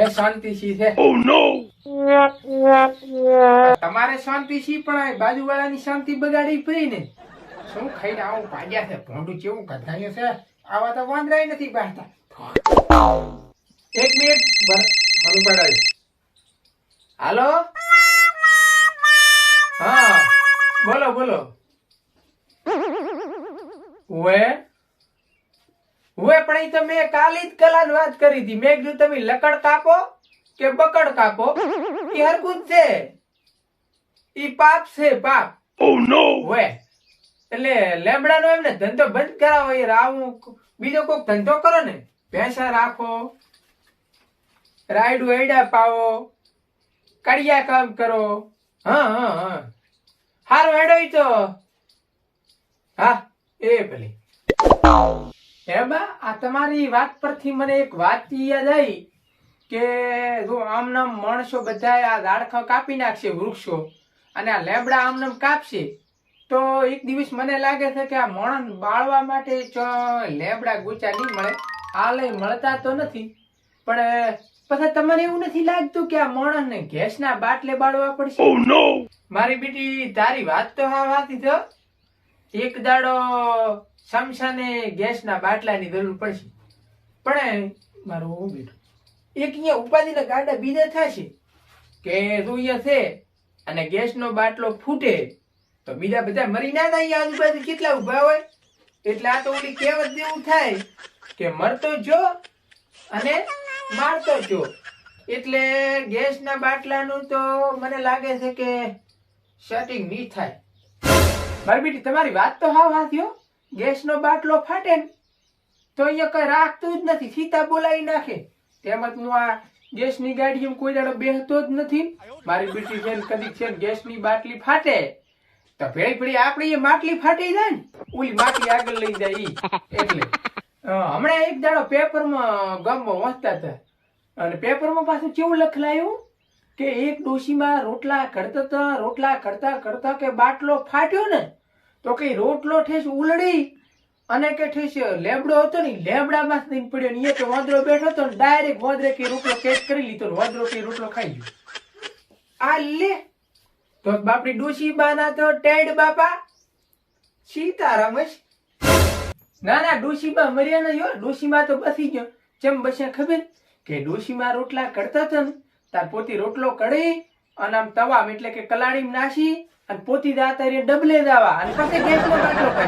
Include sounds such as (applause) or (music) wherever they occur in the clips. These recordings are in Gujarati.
હવે શાંતિ સી છે? તમારે શાંતિ સી પણ આ બાજુવાળાની શાંતિ બગાડી પડી ને? શું ખાઈને આવું પાડ્યા છે? ભોંડું કેવું કથાયું છે? આવા તો વાંદરાય નથી પાડતા. એક મિનિટ ફરું પડાવી હાલો? હા બોલો બોલો. ઓએ ઓએ પણ ઈ તો મેં કાલી જ કલાની વાત કરી હતી. મેં કીધું તમે લકડ કાપો કે બકડ કાપો? એ હરકું છે. ઈ પાપ છે પાપ. ઓએ એટલે લેમડાનો એમને ધંધો બંધ કરાવો. યાર આવું બીજો કોઈક ધંધો કરો ને. ભેંસા રાખો રાઈડ એડા પાવો કડિયા કામ કરો. હા હા હા. હારો હેડો તો. હા એ ભલે એબા આ તમારી વાત પરથી મને એક વાત યાદ આવી કે જો આમનામ માણસો બધા આ ઝાડખા કાપી નાખશે વૃક્ષો અને આ લેબડા આમનામ કાપશે તો એક દિવસ મને લાગે છે કે આ માણસ બાળવા માટે લેબડા ગોચા નહીં મળે. આ લઈ મળતા તો નથી પણ પછી તમારે એવું નથી લાગતું કે આ માણસને ગેસના બાટલે બાળવા પડશે? મારી બેટી તારી વાત તો હા વાત તો એક દાડો સમસાને ગેસના બાટલાની જરૂર પડશે. પણ મારું બેઠું? એક અહીંયા ઉપાધિના ગાડા બીજા થશે કે રૂય છે અને ગેસનો બાટલો ફૂટે તો બીજા બધા મરી ના થાય આજુબાજુ કેટલા ઊભા હોય? એટલે આ તો ઓલી કહેવત જેવું થાય કે મરતો જો અને મારતો જો. એટલે ગેસના બાટલાનું તો મને લાગે છે કે સેટિંગ નહીં થાય. મારી બેટી, તમારી વાત તો હાવ હાથ્યો ગેસનો બાટલો ફાટે ને, તો અહીંયા કઈ રાખતું જ નથી. સીતા બોલાવી નાખે. તેમજ હું આ ગેસની ગાડીમાં કોઈ દાડો બેસતો જ નથી. મારી બેટી છે કદી છે ગેસ ગેસની બાટલી ફાટે. તો ભેળી ભેળી આપણી એ માટલી ફાટી જાય ને, ઓલી માટલી આગળ લઈ જાય ઈ. એટલે. હમણાં એક દાડો પેપરમાં ગામમાં વાંચતા હતા. અને પેપરમાં પાછું કેવું લખલાયું? કે એક ડોશીમાં રોટલા કરતા રોટલા કરતા કરતા કે બાટલો ફાટ્યો ને તો કઈ રોટલો ઠેસ ઉલડી અને કે ઠેસ લેબડો હતો ને લેબડામાં જ થઈને પડ્યો ને કે વાંદરો બેઠો હતો ને ડાયરેક્ટ વાંદરે કે રોટલો કેચ કરી લીધો વાંદરો કે રોટલો ખાઈ ગયો. આ લે. તો બાપડી ડોશી બાના તો ટેડ બાપા. સીતારામ. ના ના, ડોશીબા મર્યા નહીં હો. ડોશીમાં તો બસી ગયો. જેમ બસ્યા ખબર કે ડોશીમાં રોટલા કરતા હતા ને, તાર પોતી રોટલો કઢી અને આમ તવામ એટલે કે કલાડીમાં નાસી અને પોતી દાતા રે ડબલે દાવા અને પછી ગેસનો બાટલો કરે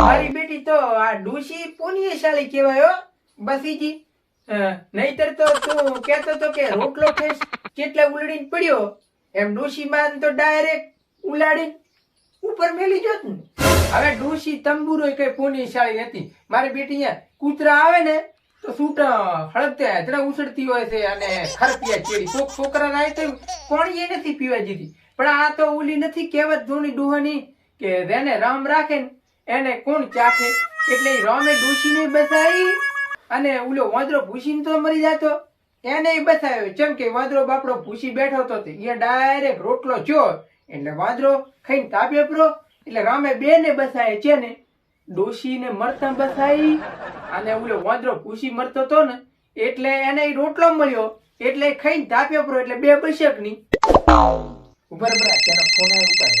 મારી બેટી તો આ ડોશી પુણ્યશાળી કહેવાય હો, બસીજી. નહીતર તો તું કહેતો તો કે રોટલો ખેસ કેટલા ઉલડીને પડ્યો. એમ ડોશીમાં તો ડાયરેક્ટ ઉલાડીને ઉપર મેલી જોત ને. હવે ડોશી તંબુરો કઈ પુણ્યશાળી નથી. મારી બેટી કૂતરા આવે ને, તો સૂટ હળગતે હજડા ઉછળતી હોય છે અને ખરપિયા ચેડી. છોકરા રાય તો કોણ એ નથી પીવા જીધી પણ આ તો ઉલી નથી કહેવત ધોની ડુહની કે રેને રામ રાખે એને કોણ ચાખે? એટલે રામે ડોશીને બસાઈ અને ઓલો વાંદરો ભૂસીને તો મરી જાતો. એને બસાવ્યો જેમ કે વાંદરો બાપડો ભૂસી બેઠો હતો અહીંયા ડાયરેક્ટ રોટલો જો. એટલે વાંદરો ખાઈને તાપ્યો પરો એટલે રામે બે ને બસાય છે ને ડોશીને મરતા બસાઈ. અને ઓલો વાંદરો ભૂસી મરતો તો ને. એટલે એને રોટલો મળ્યો. એટલે ખાઈને તાપ્યો પરો એટલે બે બસકની ઉભર ઉપર તેનો ફોન આવ્યો ઉપર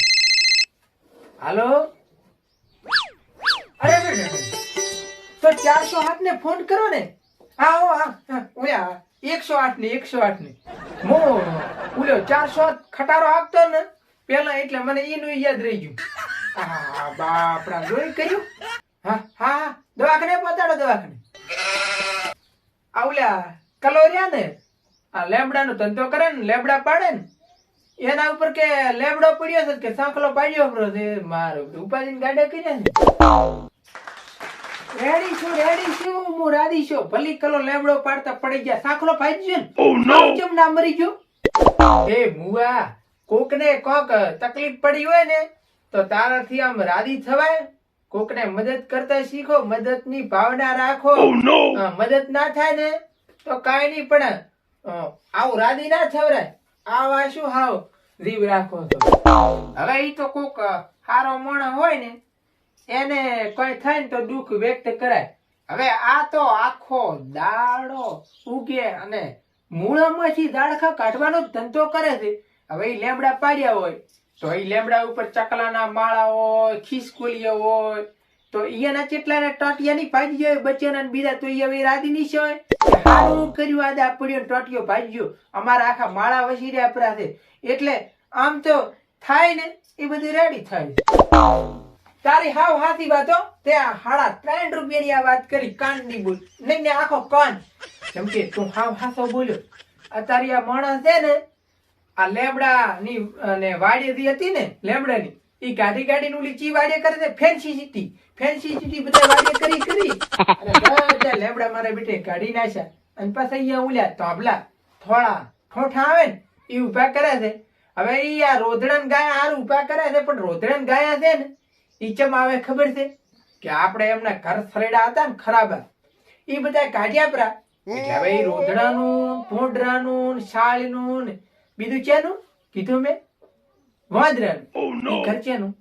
હાલો? અરે. તો ચારસો આઠ ને ફોન કરો ને. હા હા ઓયા એકસો આઠ ને એકસો આઠ ને મો, ઉલ્યો, ચારસો આઠ ખટારો આપતો ને પેલા એટલે મને એનું યાદ રહી ગયું. હા બાપડા જોઈ કર્યું? હા હા દવાખાને પહોંચાડો, દવાખાને. આ ઓલા કલોરિયા ને. આ લેબડાનો ધંધો કરે ને લેબડા પાડે ને એના ઉપર કે લેબડો પડ્યો છે કે સાંખલો પાડ્યો બરો તે મારો ઉપાડીને ગાડા કર્યા ને રેડી છું રેડી છું. હું રાડી છું. ભલી કલો લેબડો પાડતા પડી ગયા. સાંખલો પાડી ગયો ને નો કેમ ના મરી ગયો? એ મુવા કોકને કોક તકલીફ પડી હોય ને તો તારાથી આમ રાજી થવાય. કોકને મદદ કરતા શીખો મદદની ભાવના રાખો. મદદ ના થાય ને તો કાંઈ નહીં પણ આવું રાદી ના થવરાય આવા શું હાવ જીવ રાખો તો હવે ઈ તો કોક હારો માણસ હોય ને, એને કઈ થાય ને તો દુઃખ વ્યક્ત કરાય. હવે આ તો આખો દાડો ઉગે અને મૂળામાંથી દાડખા કાઢવાનો જ ધંધો કરે છે. હવે ઈ લેમડા પાડ્યા હોય, તો ઈ લેમડા ઉપર ચકલાના માળા હોય, ખિસકોલીઓ હોય તો ઈયાના કેટલાના ટોટિયાની ભાજી હોય બચ્ચાના ને બીજા તો ઈ હવે રાધી ની છે હારું કર્યું આદા પડ્યો ટોટિયો ભાજ્યો અમારા આખા માળા વસી રહ્યા પરા છે એટલે આમ તો થાય ને એ બધું રેડી થાય. તારી હાવ હાથી વાતો તે આ હાડા ત્રણ રૂપિયાની આ વાત કરી કાનની બોલ. નહીં ને આખો કાન. જેમ કે તું હાવ હાસો બોલ્યો. આ તારી આ માણસ છે ને આ લેબડા ની અને વાડી હતી ને લેબડાની ઈ ગાડી ગાડી નું લીચી વાડે કરે છે? ફેન્સી સિટી ફેન્સી સિટી બધા વાડે કરી કરી. લેબડા મારા બેટે કાઢી નાખ્યા. અને પાછા અહીંયા ઉલ્યા તોબલા થોડા ઠોઠા આવે ને એ ઊભા કરે છે. હવે એ આ રોધડન ગાયા હાર ઊભા કરે છે, પણ રોધડન ગાયા છે ને એ ચમ આવે ખબર છે? કે આપણે એમના ઘર ફરેડા હતા ને ખરાબ ઈ બધા કાઢ્યા પરા. એટલે હવે રોધડાનું ભોંડરાનું, નું શાળીનું બીજું ચેનું કીધું મેં? વાંદરાનું ઈ ઘર ચેનું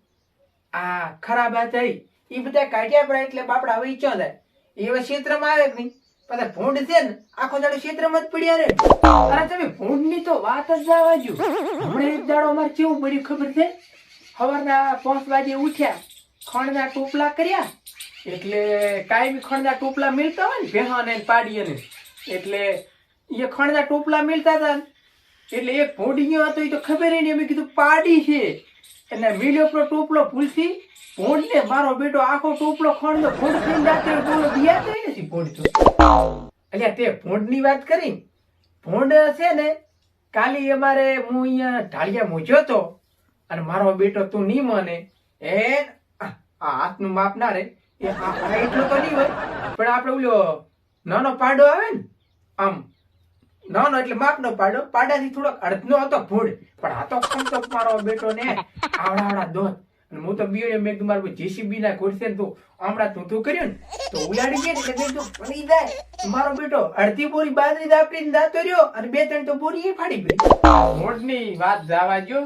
આ ખરાબ આ ઈ એ બધા કાઢ્યા પડે એટલે બાપડા હવે ઈચ્છો થાય એ હવે ક્ષેત્રમાં આવે કે નહીં? પાછા ભૂંડ છે ને આખો દાડો ક્ષેત્રમાં જ પડ્યા રે અરે તમે ભૂંડની તો વાત જ જવા જો હમણાં એક દાડો અમારે કેવું પડ્યું ખબર છે? સવારના પાંચ વાગે ઉઠ્યા ખણના ટોપલા કર્યા. એટલે કાયમી ખણના ટોપલા મિલતા હોય ને ભેહાને ને પાડીને. એટલે એ ખણના ટોપલા મિલતા હતા ને, એટલે એક ભોંડિયો હતો એ તો ખબર નહીં અમે કીધું પાડી છે. એટલે મિલ્યો પેલો ટોપલો ભૂલથી ભોંડને મારો બેટો આખો ટોપલો ખણ ભોંડ થઈને રાત્રે બોલો દિયા તો નથી ભોંડ તો. એટલે તે ભોંડની વાત કરી? ભોંડ છે ને, કાલે અમારે હું અહીંયા ઢાળિયા મૂજ્યો તો અને મારો બેટો તું નહીં મને. એ આ હાથનું માપ ના રે, એ એટલો તો નહીં હોય. પણ આપણે ઓલો નાનો પાડો આવે ને, આમ નાનો એટલે માપનો પાડો. પાડાથી થોડોક અડધનો હતો ભૂંડ પણ આ તો ખમતો મારો બેટો ને. આવડા આવડા દોત અને હું તો બીયો મેં કીધું, મારું જેસીબી ના ખોડશે તો તું હમણાં તું તું કર્યું ને, તો ઉલાડી ગયા એટલે મેં કીધું પડી જાય મારો બેટો અડધી બોરી બાજરી દાપડીને દાતો રહ્યો અને બે ત્રણ તો બોરી એ ફાડી ગઈ. મોડની વાત જવા જો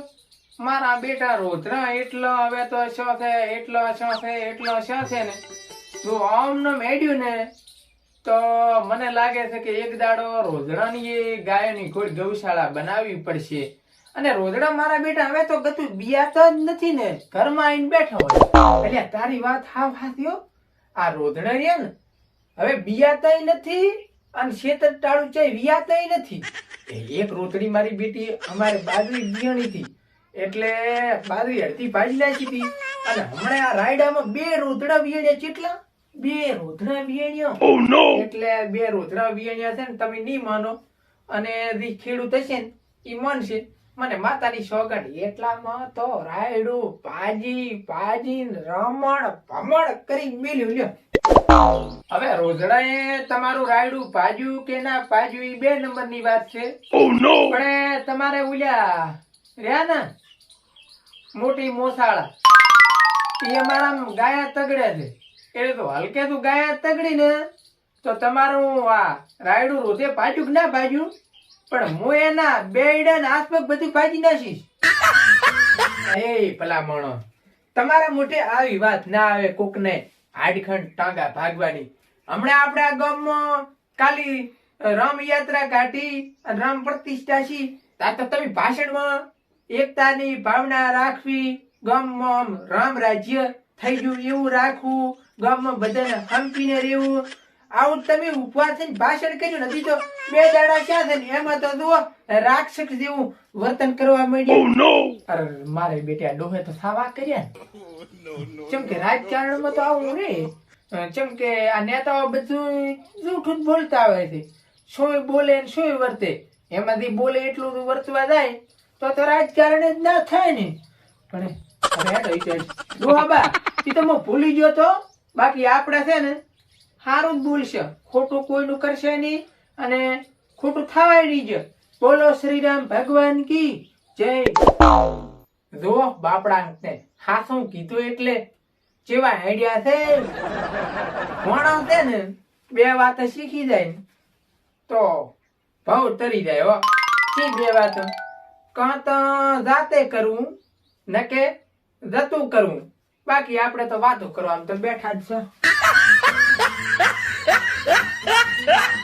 મારા બેટા રોધરા એટલો હવે તો શો છે એટલો શો છે એટલો શો છે ને. તું આમ ને મેડ્યું ને તો મને લાગે છે કે એક દાડો રોધડાની ગાયની કોઈ ગૌશાળા બનાવવી પડશે. અને રોજડા મારા બેટા હવે તો ગતું બિયાતો જ નથી ને, ઘરમાં આવીને બેઠો હોય. એટલે તારી વાત હા. હાથીઓ આ રોજડા રે ને, હવે બિયાતા નથી અને શેતર ટાળું ચાય વિયાતા નથી. એક રોતડી મારી બેટી અમારે બાજરી બિયાણી હતી. એટલે બાજરી અડધી ભાજી નાખી હતી. અને હમણાં આ રાયડામાં બે રોતડા બિયાણ્યા કેટલા બે રોતડા વિયાણ્યા એટલે બે રોતડા વિયાણ્યા છે ને તમે નહીં માનો. અને જે ખેડૂત હશે ને ઈ માનશે. મને માતાની સોગંદ એટલામાં તો રાયડું ભાજી ભાજી રમણ ભમણ કરી મેલ્યું લ્યો. હવે રોજડાએ તમારું રાયડું ભાજ્યું કે ના ભાજ્યું ઈ બે નંબરની વાત છે. પણ તમારે ઉલ્યા રહ્યા ને? મોટી મોસાળા. એ અમારા ગાયા તગડે છે. એટલે તો, હલકે તું ગાય તગડી ને તો તમારું આ રાયડું રોજે ભાજ્યું ના ભાજ્યું. પણ હું એના બે ઈડા ને આસપાસ બધું ભાજી નાખીશ. (laughs) એ પેલા મણો, તમારા મોઢે આવી વાત ના આવે કોકને હાડખંડ ટાંગા ભાગવાની. હમણાં આપણા ગામમાં કાલી રામ યાત્રા કાઢી અને રામ પ્રતિષ્ઠા છી. તા તો તમે ભાષણમાં એકતાની ભાવના રાખવી ગામમાં રામ રાજ્ય થઈ ગયું એવું રાખવું. ગામમાં બધાને હંપીને રહેવું. આવું તમે ઉપવાસ થઈને ભાષણ કર્યું નથી તો બે દાડા ક્યાં છે ને એમાં તો જુઓ રાક્ષસ જેવું વર્તન કરવા માંડ્યું. અરે મારે બેટા ડોહે તો સાવા કર્યા ચમ કે રાજકારણમાં તો આવું રે. ચમ કે આ નેતાઓ બધું જૂઠું બોલતા આવે છે. શું બોલે ને શું વર્તે. એમાંથી બોલે એટલું બધું વર્તવા જાય તો તો રાજકારણ જ ના થાય ને. પણ ડોહાબા ઈ તો ભૂલી ગયો તો. બાકી આપણે છે ને સારું જ બોલશે. ખોટું કોઈનું કરશે નહીં અને ખોટું થવાય નહીં જ. બોલો શ્રીરામ ભગવાન કી જય. જો બાપડા હાસું કીધું એટલે જેવા આઈડિયા છે. ભણો છે ને બે વાત શીખી જાય તો ભાવ તરી જાય હો. શી બે વાત? કાં તો જાતે કરવું ન કે જતું કરવું બાકી આપણે તો વાતો કરવાનું તો બેઠા જ છે. (laughs)